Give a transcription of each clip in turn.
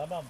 Tamam.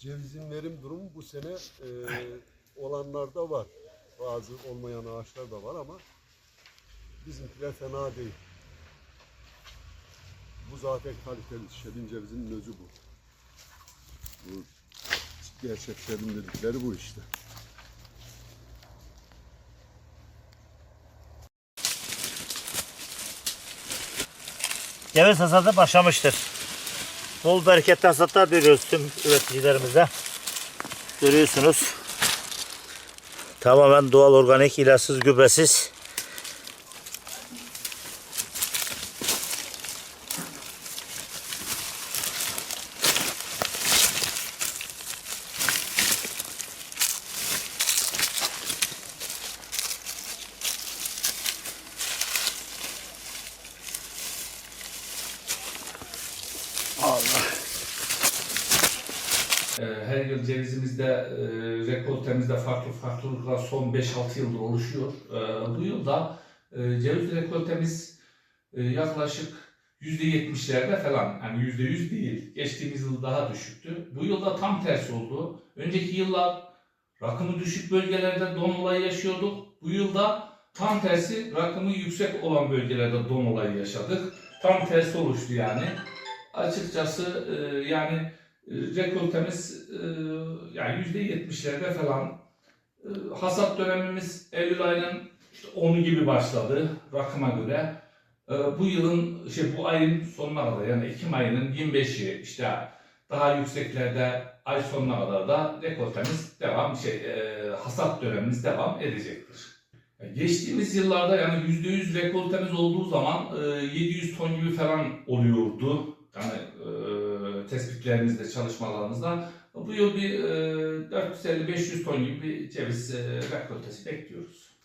Cevizin verim durumu bu sene e, olanlarda var. Bazı olmayan ağaçlar da var ama bizimkiler fena değil. Bu zaten kaliteli şebin cevizinin özü bu. Bu gerçek şebin dedikleri bu işte. Ceviz hasadı başlamıştır. Bol bereketli hasatlar diliyoruz tüm üreticilerimize. Görüyorsunuz. Tamamen doğal organik, ilaçsız, gübresiz. Her yıl cevizimizde, e, rekoltemizde farklı farklılıklar son 5-6 yıldır oluşuyor. Ee, Bu yılda e, ceviz rekoltemiz e, yaklaşık %70'lerde falan, yani %100 değil. Geçtiğimiz yıl daha düşüktü. Bu yılda tam tersi oldu. Önceki yıllar rakımı düşük bölgelerde don olayı yaşıyorduk. Bu yılda tam tersi rakımı yüksek olan bölgelerde don olayı yaşadık. Tam tersi oluştu yani. Açıkçası yani rekoltemiz e, yani yüzde yetmişlerde falan. E, hasat dönemimiz Eylül ayının işte 10'u gibi başladı rakıma göre. E, bu yılın şey bu ayın sonuna kadar yani Ekim ayının 25'i işte daha yükseklerde ay sonuna kadar da rekoltemiz devam şey e, hasat dönemimiz devam edecektir. E, Geçtiğimiz yıllarda yani %100 rekoltemiz olduğu zaman e, 700 ton gibi falan oluyordu. Yani e, tespitlerimizde, çalışmalarımızda. Bu yıl bir e, 450-500 ton gibi bir ceviz e, rekoltesi bekliyoruz.